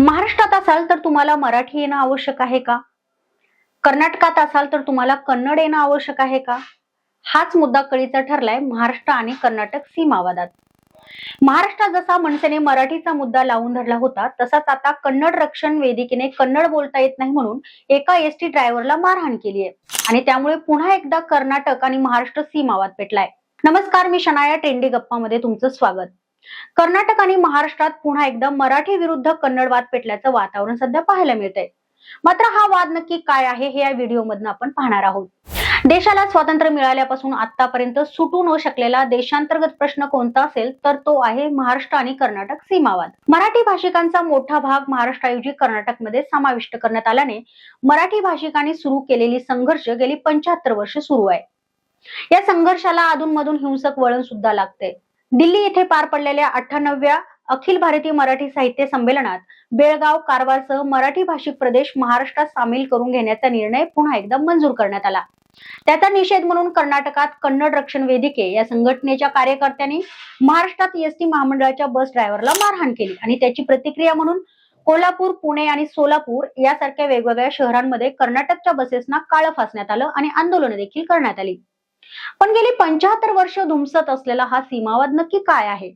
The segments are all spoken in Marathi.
महाराष्ट्रात असाल तर तुम्हाला मराठी येणं आवश्यक आहे का? कर्नाटकात असाल तर तुम्हाला कन्नड येणं आवश्यक आहे का? हाच मुद्दा कळीचा ठरलाय महाराष्ट्र आणि कर्नाटक सीमावादात. महाराष्ट्रात जसा मनसेने मराठीचा मुद्दा लावून धरला होता तसाच आता कन्नड रक्षण वेदिकेने कन्नड बोलता येत नाही म्हणून एका एसटी ड्रायव्हरला मारहाण केली आहे. आणि त्यामुळे पुन्हा एकदा कर्नाटक आणि महाराष्ट्र सीमावाद पेटलाय. नमस्कार मी शनाया टेंडे गप्पामध्ये तुमचं स्वागत. कर्नाटक आणि महाराष्ट्रात पुन्हा एकदा मराठी विरुद्ध कन्नड वाद पेटल्याचं वातावरण सध्या पाहायला मिळतंय. मात्र हा वाद नक्की काय आहे हे या व्हिडिओमधनं आपण पाहणार आहोत. देशाला स्वातंत्र्य मिळाल्यापासून आतापर्यंत सुटू न शकलेला देशांतर्गत प्रश्न कोणता असेल तर तो आहे महाराष्ट्र आणि कर्नाटक सीमावाद. मराठी भाषिकांचा मोठा भाग महाराष्ट्राऐवजी कर्नाटकमध्ये समाविष्ट करण्यात आल्याने मराठी भाषिकांनी सुरू केलेली संघर्ष गेली पंच्याहत्तर वर्ष सुरू आहे. या संघर्षाला अधूनमधून हिंसक वळण सुद्धा लागते दिल्ली येथे पार पडलेल्या अठ्ठ्याण्णव्या अखिल भारतीय मराठी साहित्य संमेलनात बेळगाव कारवारसह मराठी भाषिक प्रदेश महाराष्ट्रात सामील करून घेण्याचा निर्णय पुन्हा एकदा मंजूर करण्यात आला. त्याचा निषेध म्हणून कर्नाटकात कन्नड रक्षण वेदिके या संघटनेच्या कार्यकर्त्यांनी महाराष्ट्रात एसटी महामंडळाच्या बस ड्रायव्हरला मारहाण केली आणि त्याची प्रतिक्रिया म्हणून कोल्हापूर पुणे आणि सोलापूर यासारख्या वेगवेगळ्या शहरांमध्ये कर्नाटकच्या बसेसना काळं फासण्यात आलं आणि आंदोलनं देखील करण्यात आली. पण गेली पंचाहत्तर वर्ष धुमसत असलेला हा सीमावाद नक्की काय आहे?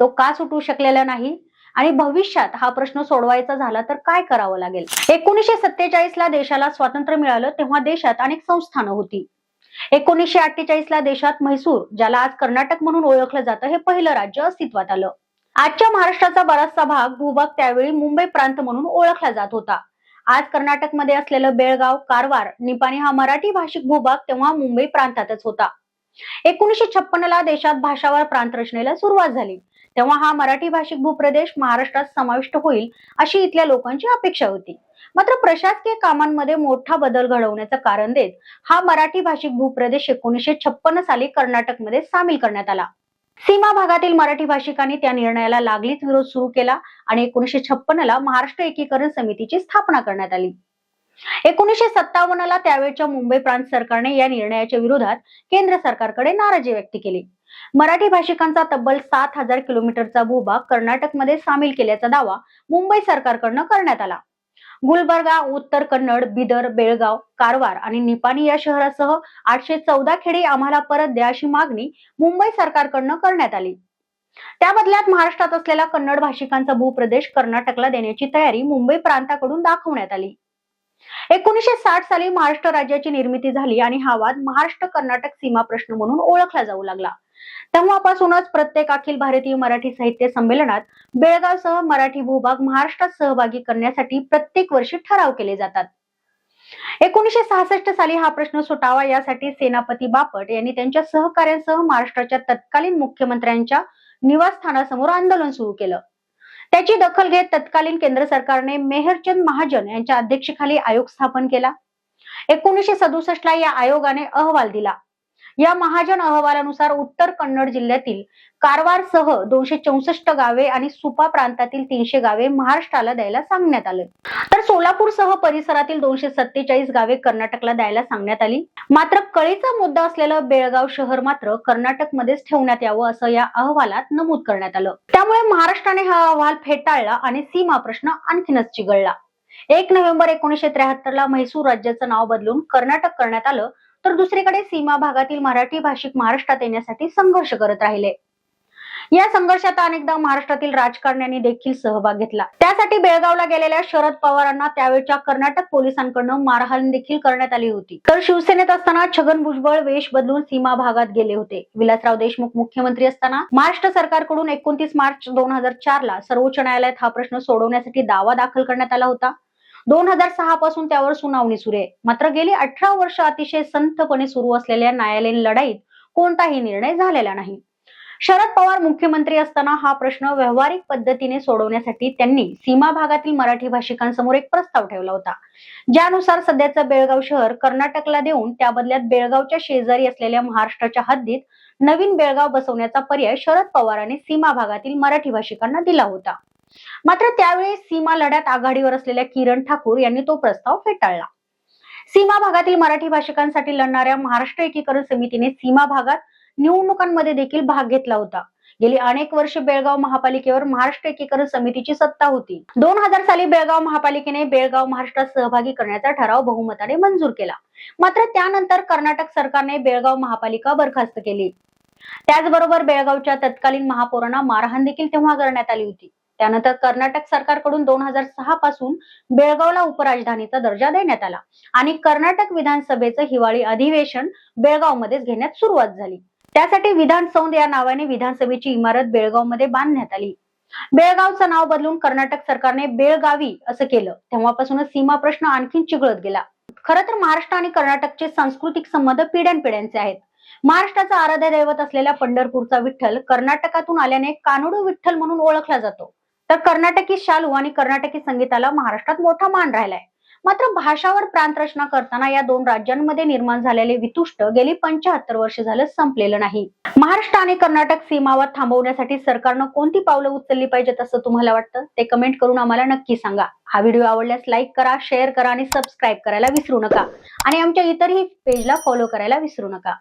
तो का सुटू शकलेला नाही? आणि भविष्यात हा प्रश्न सोडवायचा झाला तर काय करावं लागेल? एकोणीसशे सत्तेचाळीस ला देशाला स्वातंत्र्य मिळालं तेव्हा देशात अनेक संस्थानं होती. एकोणीसशे अठ्ठेचाळीस ला देशात म्हैसूर ज्याला आज कर्नाटक म्हणून ओळखलं जातं हे पहिलं राज्य अस्तित्वात आलं. आजच्या महाराष्ट्राचा बराचसा भाग भूभाग त्यावेळी मुंबई प्रांत म्हणून ओळखला जात होता. आज कर्नाटकमध्ये असलेलं बेळगाव कारवार निपाणी हा मराठी भाषिक भूभाग तेव्हा मुंबई प्रांतातच होता. एकोणीशे छप्पन ला देशात भाषावर प्रांत रचनेला सुरुवात झाली. तेव्हा हा मराठी भाषिक भूप्रदेश महाराष्ट्रात समाविष्ट होईल अशी इथल्या लोकांची अपेक्षा होती. मात्र प्रशासकीय कामांमध्ये मोठा बदल घडवण्याचं कारण देत हा मराठी भाषिक भूप्रदेश एकोणीसशे छप्पन साली कर्नाटकमध्ये सामील करण्यात आला. सीमा भागातील मराठी भाषिकांनी त्या निर्णयाला लागलीच विरोध सुरू केला आणि एकोणीसशे छप्पन ला महाराष्ट्र एकीकरण समितीची स्थापना करण्यात आली. एकोणीसशे सत्तावन्न ला त्यावेळच्या मुंबई प्रांत सरकारने या निर्णयाच्या विरोधात केंद्र सरकारकडे नाराजी व्यक्त केली. मराठी भाषिकांचा तब्बल सात हजार किलोमीटरचा भूभाग कर्नाटकमध्ये सामील केल्याचा दावा मुंबई सरकारकडनं करण्यात आला. गुलबर्गा उत्तर कन्नड बिदर बेळगाव कारवार आणि निपाणी या शहरासह आठशे चौदा खेडे आम्हाला परत द्या अशी मागणी मुंबई सरकारकडनं करण्यात आली. त्या बदल्यात महाराष्ट्रात असलेला कन्नड भाषिकांचा भूप्रदेश कर्नाटकला देण्याची तयारी मुंबई प्रांताकडून दाखवण्यात आली. एकोणीसशे साठ साली महाराष्ट्र राज्याची निर्मिती झाली आणि हा वाद महाराष्ट्र कर्नाटक सीमा प्रश्न म्हणून ओळखला जाऊ लागला. तेव्हापासूनच प्रत्येक अखिल भारतीय मराठी साहित्य संमेलनात बेळगावसह मराठी भूभाग महाराष्ट्रात सहभागी करण्यासाठी प्रत्येक वर्षी ठराव केले जातात. एकोणीसशे सहासष्ट साली हा प्रश्न सुटावा यासाठी सेनापती बापट यांनी त्यांच्या सहकार्यांसह महाराष्ट्राच्या तत्कालीन मुख्यमंत्र्यांच्या निवासस्थानासमोर आंदोलन सुरू केलं. त्याची दखल घेत तत्कालीन केंद्र सरकारने मेहरचंद महाजन यांच्या अध्यक्षेखाली आयोग स्थापन केला. एकोणीसशे सदुसष्ट ला या आयोगाने अहवाल दिला. या महाजन अहवालानुसार उत्तर कन्नड जिल्ह्यातील कारवारसह दोनशे चौसष्ट गावे आणि सुपा प्रांतातील तीनशे गावे महाराष्ट्राला द्यायला सांगण्यात आले. तर सोलापूरसह परिसरातील दोनशे सत्तेचाळीस गावे कर्नाटकला द्यायला सांगण्यात आली. मात्र कळीचा मुद्दा असलेलं बेळगाव शहर मात्र कर्नाटकमध्येच ठेवण्यात यावं असं या अहवालात नमूद करण्यात आलं. त्यामुळे महाराष्ट्राने हा अहवाल फेटाळला आणि सीमा प्रश्न आणखीनच चिघळला. एक नोव्हेंबर एकोणीसशे त्र्याहत्तर ला म्हैसूर राज्याचं नाव बदलून कर्नाटक करण्यात आलं तर दुसरीकडे सीमा भागातील मराठी भाषिक महाराष्ट्रात येण्यासाठी संघर्ष करत राहिले. या संघर्षात अनेकदा महाराष्ट्रातील राजकारण्यांनी देखील सहभाग घेतला. त्यासाठी बेळगावला गेलेल्या शरद पवारांना त्यावेळच्या कर्नाटक पोलिसांकडून मारहाण देखील करण्यात आली होती. तर शिवसेनेत असताना छगन भुजबळ वेश बदलून सीमा भागात गेले होते. विलासराव देशमुख मुख्यमंत्री असताना महाराष्ट्र सरकारकडून एकोणतीस मार्च दोन हजार चार ला सर्वोच्च न्यायालयात हा प्रश्न सोडवण्यासाठी दावा दाखल करण्यात आला होता. दोन हजार सहा पासून त्यावर सुनावणी सुरू आहे. मात्र गेली अठरा वर्ष अतिशय संथपणे सुरू असलेल्या न्यायालयीन लढाईत कोणताही निर्णय झालेला नाही. शरद पवार मुख्यमंत्री असताना हा प्रश्न व्यावहारिक पद्धतीने सोडवण्यासाठी त्यांनी सीमा भागातील मराठी भाषिकांसमोर एक प्रस्ताव ठेवला होता. ज्यानुसार सध्याचं बेळगाव शहर कर्नाटकला देऊन त्या बदल्यात बेळगावच्या शेजारी असलेल्या महाराष्ट्राच्या हद्दीत नवीन बेळगाव बसवण्याचा पर्याय शरद पवारांनी सीमा भागातील मराठी भाषिकांना दिला होता. मात्र त्यावेळी सीमा लढ्यात आघाडीवर असलेल्या किरण ठाकूर यांनी तो प्रस्ताव फेटाळला. सीमा भागातील मराठी भाषिकांसाठी लढणाऱ्या महाराष्ट्र एकीकरण समितीने सीमा भागात निवडणुकांमध्ये देखील भाग घेतला होता. गेली अनेक वर्ष बेळगाव महापालिकेवर महाराष्ट्र एकीकरण समितीची सत्ता होती. दोन हजार साली बेळगाव महापालिकेने बेळगाव महाराष्ट्रात सहभागी करण्याचा ठराव बहुमताने मंजूर केला. मात्र त्यानंतर कर्नाटक सरकारने बेळगाव महापालिका बरखास्त केली. त्याचबरोबर बेळगावच्या तत्कालीन महापौरांना मारहाण देखील तेव्हा करण्यात आली होती. त्यानंतर कर्नाटक सरकारकडून दोन हजार सहा पासून बेळगावला उपराजधानीचा दर्जा देण्यात आला. आणि कर्नाटक विधानसभेचं हिवाळी अधिवेशन बेळगावमध्येच घेण्यात सुरुवात झाली. त्यासाठी विधान सौंद या नावाने विधानसभेची इमारत बेळगावमध्ये बांधण्यात आली. बेळगावचं नाव बदलून कर्नाटक सरकारने बेळगावी असं केलं. तेव्हापासूनच सीमा प्रश्न आणखीन चिघळत गेला. खरं तर महाराष्ट्र आणि कर्नाटकचे सांस्कृतिक संबंध पिढ्यानपिढ्यांचे आहेत. महाराष्ट्राचा आराध्य दैवत असलेल्या पंढरपूरचा विठ्ठल कर्नाटकातून आल्याने कानोडू विठ्ठल म्हणून ओळखला जातो. तर कर्नाटकी शालू आणि कर्नाटकी संगीताला महाराष्ट्रात मोठा मान राहिलाय. मात्र भाषावर प्रांत रचना करताना या दोन राज्यांमध्ये निर्माण झालेले वितुष्ट गेली पंचाहत्तर वर्ष झालं संपलेलं नाही. महाराष्ट्र आणि कर्नाटक सीमावाद थांबवण्यासाठी सरकारनं कोणती पावलं उचलली पाहिजेत असं तुम्हाला वाटतं? ते कमेंट करून आम्हाला नक्की सांगा. हा व्हिडिओ आवडल्यास लाईक करा शेअर करा आणि सबस्क्राईब करायला विसरू नका. आणि आमच्या इतरही पेजला फॉलो करायला विसरू नका.